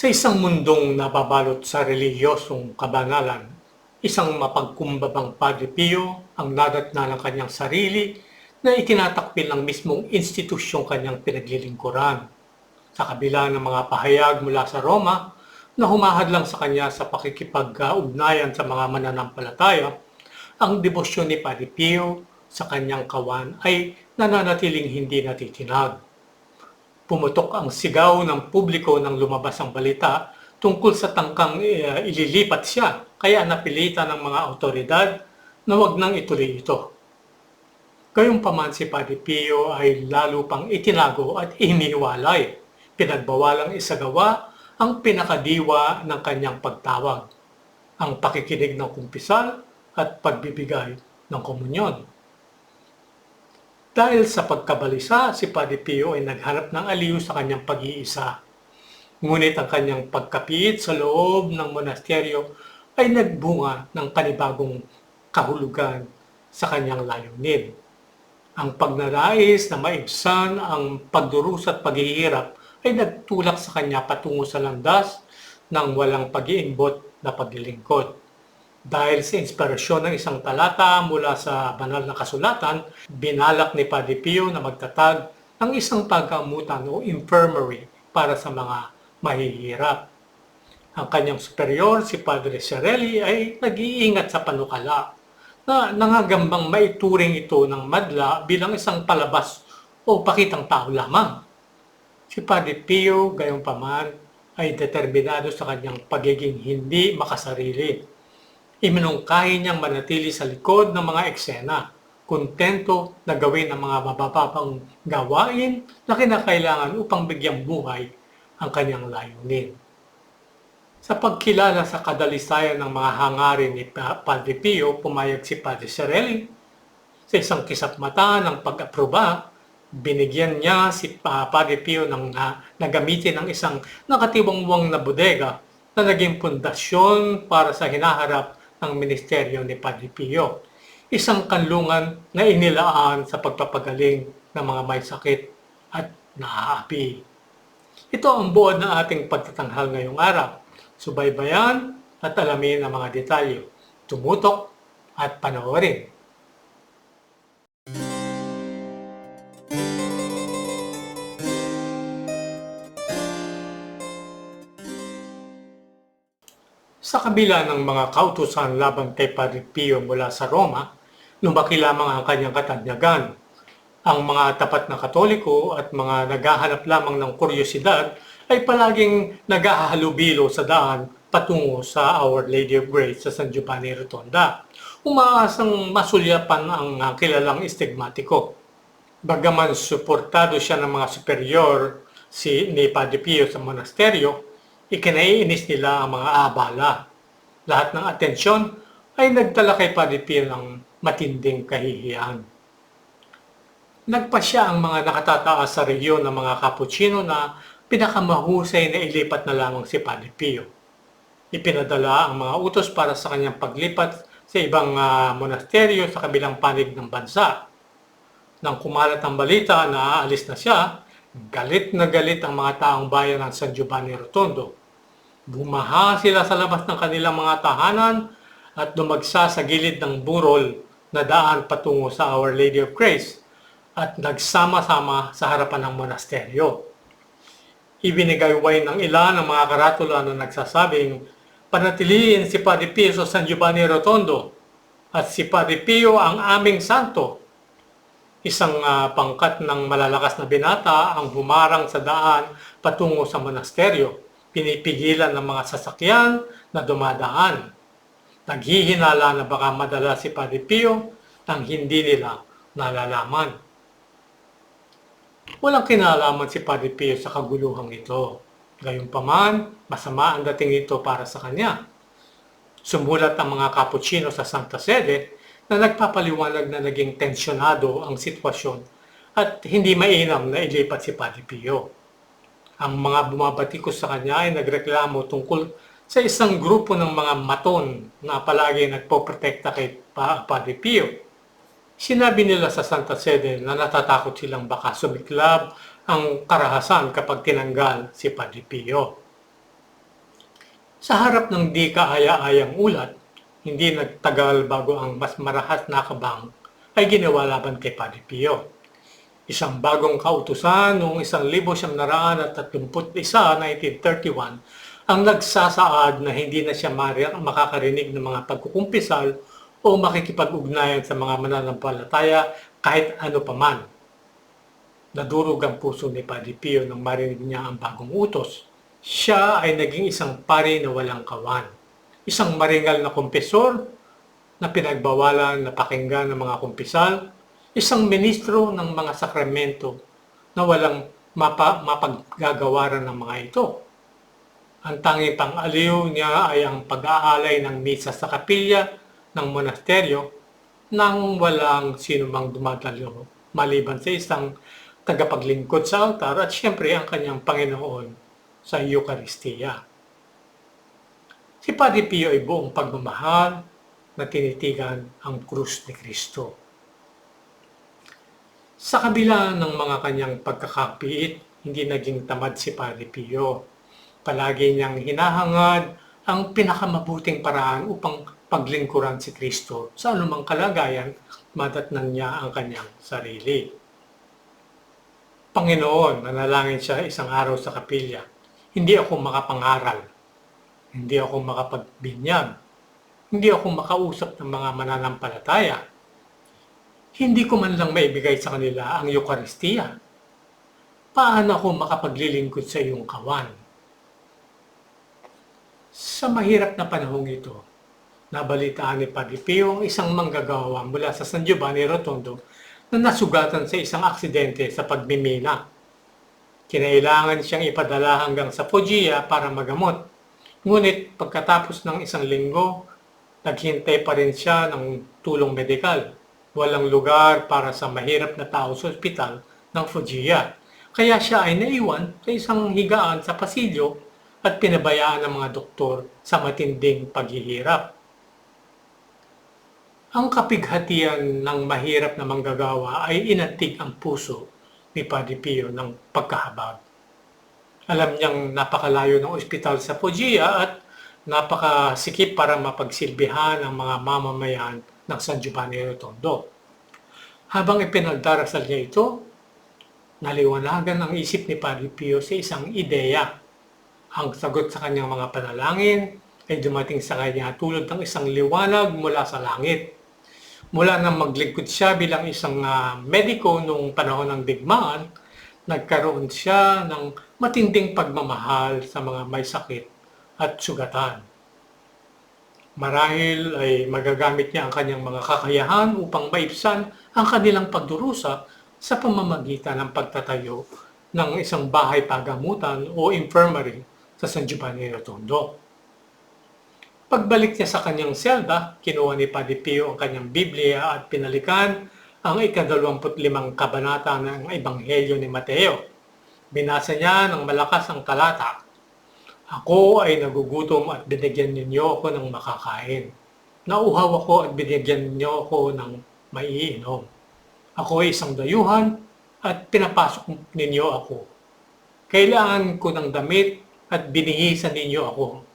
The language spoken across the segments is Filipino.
Sa isang mundong nababalot sa reliyosong kabanalan, isang mapagkumbabang Padre Pio ang nadatna ng kanyang sarili na itinatakpil ng mismong institusyong kanyang pinaglilingkuran. Sa kabila ng mga pahayag mula sa Roma na humahadlang sa kanya sa pakikipag-ugnayan sa mga mananampalataya, ang debosyon ni Padre Pio sa kanyang kawan ay nananatiling hindi natitinag pumutok ang sigaw ng publiko nang lumabas ang balita tungkol sa tangkang eh, ililipat siya kaya napilitan ng mga otoridad na wag nang ituloy ito. Gayunpaman si Padre Pio ay lalo pang itinago at iniwalay. Pinagbawalang isagawa ang pinakadiwa ng kanyang pagtawag, ang pakikinig ng kumpisal at pagbibigay ng komunyon. Dahil sa pagkabalisa, si Padre Pio ay naghanap ng aliw sa kanyang pag-iisa. Ngunit ang kanyang pagkapiit sa loob ng monasteryo ay nagbunga ng panibagong kahulugan sa kanyang layunin. Ang pagnanais na maibsan ang pagdurus at paghihirap ay nagtulak sa kanya patungo sa landas ng walang pag-iimbot na paglilingkod. Dahil sa inspirasyon ng isang talata mula sa banal na kasulatan, binalak ni Padre Pio na magtatag ng isang pagkamutan o infirmary para sa mga mahihirap. Ang kanyang superior, si Padre Cerelli, ay nag-iingat sa panukala na nangagambang maituring ito ng madla bilang isang palabas o pakitang tao lamang. Si Padre Pio, gayong paman, ay determinado sa kanyang pagiging hindi makasarili iminungkahi niyang manatili sa likod ng mga eksena, kontento na gawin ang mga mabababang gawain na kinakailangan upang bigyang buhay ang kanyang layunin. Sa pagkilala sa kadalisayan ng mga hangarin ni Padre Pio, pumayag si Padre Cerelli. Sa isang kisap mata ng pag-aproba, binigyan niya si Padre Pio ng na, na gamitin ng isang nakatiwangwang na bodega na naging pundasyon para sa hinaharap ng ministeryo ni Padre Pio. Isang kanlungan na inilaan sa pagpapagaling ng mga may sakit at naaapi. Ito ang buod ng ating pagtatanghal ngayong araw. Subaybayan at alamin ang mga detalye. Tumutok at panoorin. Sa kabila ng mga kautusan laban kay Padre Pio mula sa Roma, lumaki lamang ang kanyang katanyagan. Ang mga tapat na katoliko at mga naghahanap lamang ng kuryosidad ay palaging naghahalubilo sa daan patungo sa Our Lady of Grace sa San Giovanni Rotonda. Umaasang masulyapan ang kilalang estigmatiko. Bagaman suportado siya ng mga superior si ni Padre Pio sa monasteryo, ikinaiinis nila ang mga abala. Lahat ng atensyon ay nagdala kay Padre Pio ng matinding kahihiyan. Nagpasya ang mga nakatataas sa rehiyon ng mga Cappuccino na pinakamahusay na ilipat na lamang si Padre Pio. Ipinadala ang mga utos para sa kanyang paglipat sa ibang uh, monasteryo sa kabilang panig ng bansa. Nang kumalat ang balita na aalis na siya, galit na galit ang mga taong bayan ng San Giovanni Rotondo Bumaha sila sa labas ng kanilang mga tahanan at dumagsa sa gilid ng burol na daan patungo sa Our Lady of Grace at nagsama-sama sa harapan ng monasteryo. Ibinigayway ng ilan ng mga karatula na nagsasabing panatiliin si Padre Pio sa San Giovanni Rotondo at si Padre Pio ang aming santo. Isang uh, pangkat ng malalakas na binata ang humarang sa daan patungo sa monasteryo pinipigilan ng mga sasakyan na dumadaan. Naghihinala na baka madala si Padre Pio nang hindi nila nalalaman. Walang kinalaman si Padre Pio sa kaguluhang ito. Gayunpaman, masama ang dating ito para sa kanya. Sumulat ang mga kapuchino sa Santa Sede na nagpapaliwanag na naging tensyonado ang sitwasyon at hindi mainam na ilipat si Padre Pio ang mga bumabatikos sa kanya ay nagreklamo tungkol sa isang grupo ng mga maton na palagi nagpoprotekta kay pa Padre Pio. Sinabi nila sa Santa Sede na natatakot silang baka sumiklab ang karahasan kapag tinanggal si Padre Pio. Sa harap ng di kaaya-ayang ulat, hindi nagtagal bago ang mas marahas na kabang ay ginawa laban kay Padre Pio. Isang bagong kautusan noong 1931, 1931, ang nagsasaad na hindi na siya makakarinig ng mga pagkukumpisal o makikipag-ugnayan sa mga mananampalataya kahit ano paman. Nadurog ang puso ni Padre Pio nang marinig niya ang bagong utos. Siya ay naging isang pari na walang kawan. Isang maringal na kumpesor na pinagbawalan na pakinggan ng mga kumpisal. Isang ministro ng mga sakramento na walang mapa, mapaggagawaran ng mga ito. Ang tanging pang-aliw niya ay ang pag-aalay ng misa sa kapilya ng monasteryo nang walang sino mang dumadalo maliban sa isang tagapaglingkod sa altar at siyempre ang kanyang Panginoon sa Eucharistia. Si Padre Pio ay buong pagmamahal na tinitigan ang krus ni Kristo. Sa kabila ng mga kanyang pagkakapiit, hindi naging tamad si Padre Pio. Palagi niyang hinahangad ang pinakamabuting paraan upang paglingkuran si Kristo sa anumang kalagayan, madatnan niya ang kanyang sarili. Panginoon, nanalangin siya isang araw sa kapilya. Hindi ako makapangaral. Hindi ako makapagbinyag. Hindi ako makausap ng mga mananampalataya. Hindi ko man lang maibigay sa kanila ang Eucharistia. Paano ako makapaglilingkod sa iyong kawan? Sa mahirap na panahong ito, nabalitaan ni Padre Pio ang isang manggagawa mula sa San Giovanni Rotondo na nasugatan sa isang aksidente sa pagmimina. Kinailangan siyang ipadala hanggang sa Foggia para magamot. Ngunit pagkatapos ng isang linggo, naghintay pa rin siya ng tulong medikal. Walang lugar para sa mahirap na tao sa ospital ng Foggia. Kaya siya ay naiwan sa isang higaan sa pasilyo at pinabayaan ng mga doktor sa matinding paghihirap. Ang kapighatian ng mahirap na manggagawa ay inantig ang puso ni Padre Pio ng pagkahabag. Alam niyang napakalayo ng ospital sa Foggia at napakasikip para mapagsilbihan ang mga mamamayan ng San Giovanni Rotondo. Habang ipinagdarasal niya ito, naliwanagan ang isip ni Padre Pio sa isang ideya. Ang sagot sa kanyang mga panalangin ay dumating sa kanya tulad ng isang liwanag mula sa langit mula nang maglingkod siya bilang isang uh, mediko noong panahon ng digmaan, nagkaroon siya ng matinding pagmamahal sa mga may sakit at sugatan. Marahil ay magagamit niya ang kanyang mga kakayahan upang maibsan ang kanilang pagdurusa sa pamamagitan ng pagtatayo ng isang bahay pagamutan o infirmary sa San Giovanni Rotondo. Pagbalik niya sa kanyang selda, kinuha ni Padre Pio ang kanyang Biblia at pinalikan ang ikadalawamputlimang kabanata ng Ebanghelyo ni Mateo. Binasa niya ng malakas ang talata. Ako ay nagugutom at binigyan ninyo ako ng makakain. Nauhaw ako at binigyan ninyo ako ng maiinom. Ako ay isang dayuhan at pinapasok ninyo ako. Kailangan ko ng damit at binihisan ninyo ako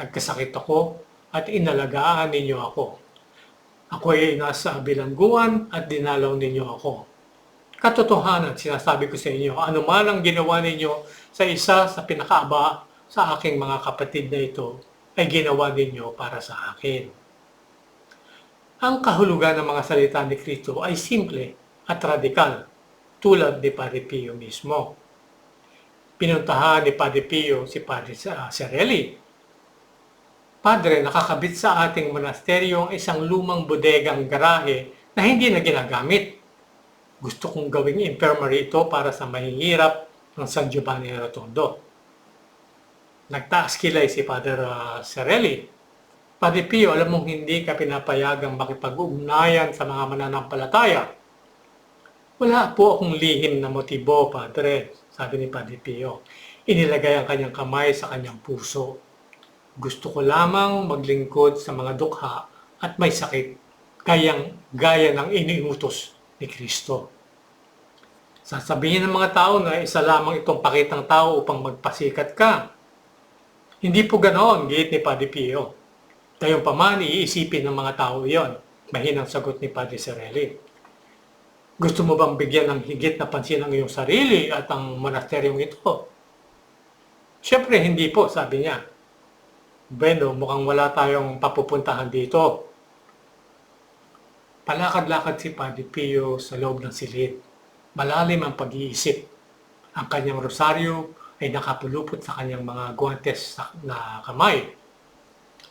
nagkasakit ako at inalagaan ninyo ako. Ako ay nasa bilangguan at dinalaw ninyo ako. Katotohanan, sinasabi ko sa inyo, ano man ang ginawa ninyo sa isa sa pinakaaba sa aking mga kapatid na ito, ay ginawa ninyo para sa akin. Ang kahulugan ng mga salita ni Kristo ay simple at radikal, tulad ni Padre Pio mismo. Pinuntahan ni Padre Pio si Padre Cerelli Padre, nakakabit sa ating monasteryo ang isang lumang bodegang garahe na hindi na ginagamit. Gusto kong gawing infirmary ito para sa mahihirap ng San Giovanni Rotondo. Nagtaas kilay si Father uh, Cerelli. Padre Pio, alam mong hindi ka pinapayagang makipag-ugnayan sa mga mananampalataya. Wala po akong lihim na motibo, Padre, sabi ni Padre Pio. Inilagay ang kanyang kamay sa kanyang puso gusto ko lamang maglingkod sa mga dukha at may sakit, kayang gaya ng iniutos ni Kristo. Sasabihin ng mga tao na isa lamang itong pakitang tao upang magpasikat ka. Hindi po ganoon, gate ni Padre Pio. Tayon pa man, iisipin ng mga tao iyon. Mahinang sagot ni Padre Cerelli. Gusto mo bang bigyan ng higit na pansin ang iyong sarili at ang monasteryong ito? Siyempre, hindi po, sabi niya. Bueno, mukhang wala tayong papupuntahan dito. Palakad-lakad si Padre Pio sa loob ng silid. Malalim ang pag-iisip. Ang kanyang rosaryo ay nakapulupot sa kanyang mga guantes sa- na kamay.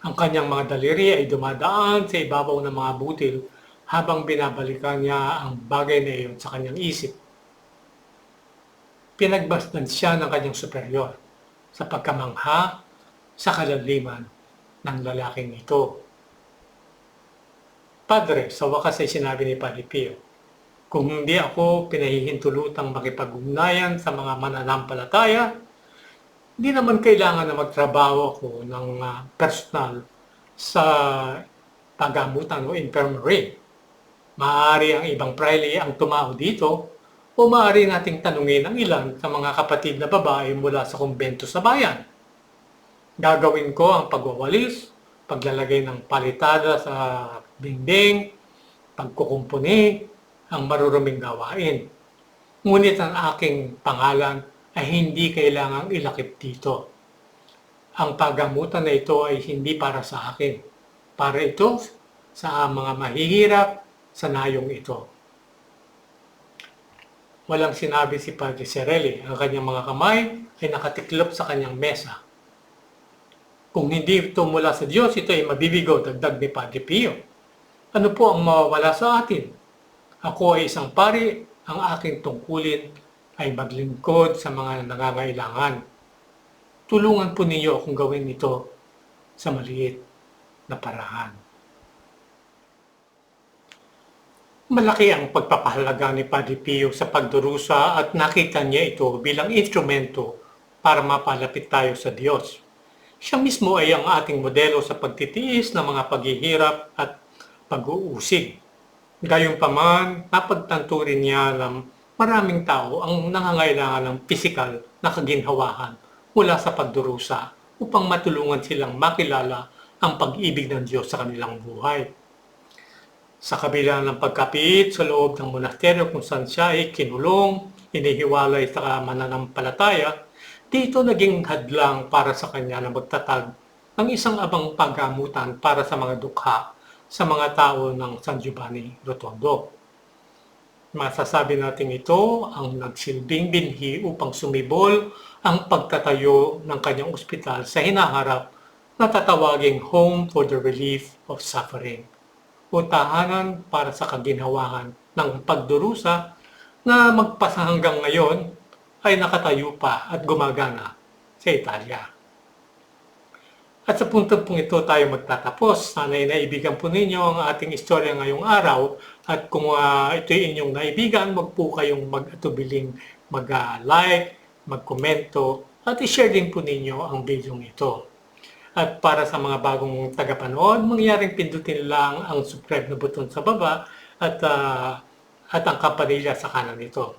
Ang kanyang mga daliri ay dumadaan sa ibabaw ng mga butil habang binabalikan niya ang bagay na iyon sa kanyang isip. Pinagbasdan siya ng kanyang superior sa pagkamangha sa kalaliman ng lalaking ito. Padre, sa wakas ay sinabi ni Padre Pio, kung hindi ako pinahihintulutang makipag-ugnayan sa mga mananampalataya, hindi naman kailangan na magtrabaho ako ng ah, personal sa pagamutan o infirmary. Maaari ang ibang praile ang tumao dito o maaari nating tanungin ang ilan sa mga kapatid na babae mula sa kumbento sa bayan. Gagawin ko ang pagwawalis, paglalagay ng palitada sa dingding, pagkukumpuni, ang maruruming gawain. Ngunit ang aking pangalan ay hindi kailangang ilakip dito. Ang pagamutan na ito ay hindi para sa akin. Para ito sa mga mahihirap sa nayong ito. Walang sinabi si Padre Cerelli. Ang kanyang mga kamay ay nakatiklop sa kanyang mesa. Kung hindi ito mula sa Diyos, ito ay mabibigo, dagdag ni Padre Pio. Ano po ang mawawala sa atin? Ako ay isang pari, ang aking tungkulin ay maglingkod sa mga nangangailangan. Tulungan po ninyo akong gawin ito sa maliit na paraan. Malaki ang pagpapahalaga ni Padre Pio sa pagdurusa at nakita niya ito bilang instrumento para mapalapit tayo sa Diyos. Siya mismo ay ang ating modelo sa pagtitiis ng mga paghihirap at pag-uusig. Gayunpaman, napagtanto rin niya na maraming tao ang nangangailangan ng pisikal na kaginhawahan mula sa pagdurusa upang matulungan silang makilala ang pag-ibig ng Diyos sa kanilang buhay. Sa kabila ng pagkapit sa loob ng monasteryo kung saan siya ay kinulong, inihiwalay sa mananampalataya, dito naging hadlang para sa kanya na magtatag ng isang abang paggamutan para sa mga dukha sa mga tao ng San Giovanni Rotondo. Masasabi natin ito ang nagsilbing binhi upang sumibol ang pagtatayo ng kanyang ospital sa hinaharap na tatawaging Home for the Relief of Suffering o tahanan para sa kaginhawahan ng pagdurusa na magpasa hanggang ngayon ay nakatayo pa at gumagana sa Italia. At sa punto pong ito tayo magtatapos. Sana'y naibigan po ninyo ang ating istorya ngayong araw. At kung uh, ito'y inyong naibigan, wag po kayong mag-atubiling mag-like, mag-komento, at i-share din po ninyo ang video ito. At para sa mga bagong tagapanood, mangyaring pindutin lang ang subscribe na button sa baba at, uh, at ang kampanilya sa kanan nito.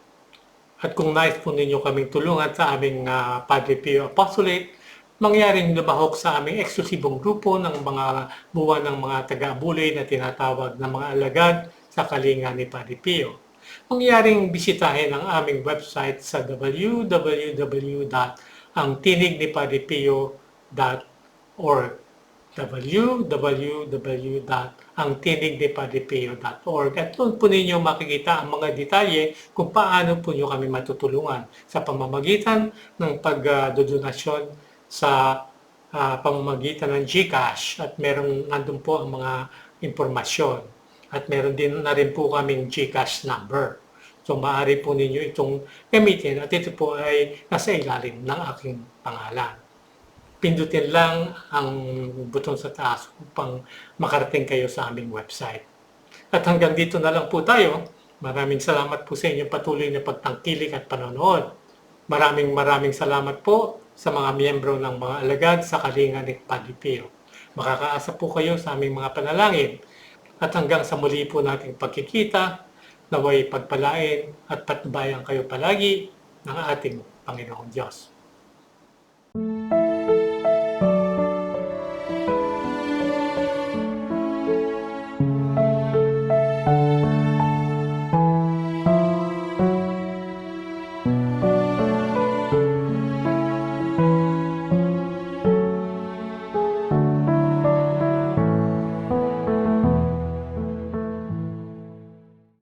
At kung nais po ninyo kaming tulungan sa aming uh, Padre Pio Apostolate, mangyaring lumahok sa aming eksklusibong grupo ng mga buwan ng mga taga-abuloy na tinatawag na mga alagad sa kalinga ni Padre Pio. Mangyaring bisitahin ang aming website sa www.angtinignipadrepio.org www.angtinignipadrepio.org At doon po ninyo makikita ang mga detalye kung paano po nyo kami matutulungan sa pamamagitan ng pagdodonasyon sa uh, pamamagitan ng GCash at meron nandun po ang mga impormasyon at meron din na rin po kaming GCash number. So maaari po ninyo itong gamitin at ito po ay nasa ilalim ng aking pangalan. Pindutin lang ang button sa taas upang makarating kayo sa aming website. At hanggang dito na lang po tayo. Maraming salamat po sa inyong patuloy na pagtangkilik at panonood. Maraming maraming salamat po sa mga miyembro ng mga alagad sa Kalinga ni Padre Pio. Makakaasa po kayo sa aming mga panalangin at hanggang sa muli po nating pagkikita, naway pagpalain at patnubayan kayo palagi ng ating Panginoong Diyos.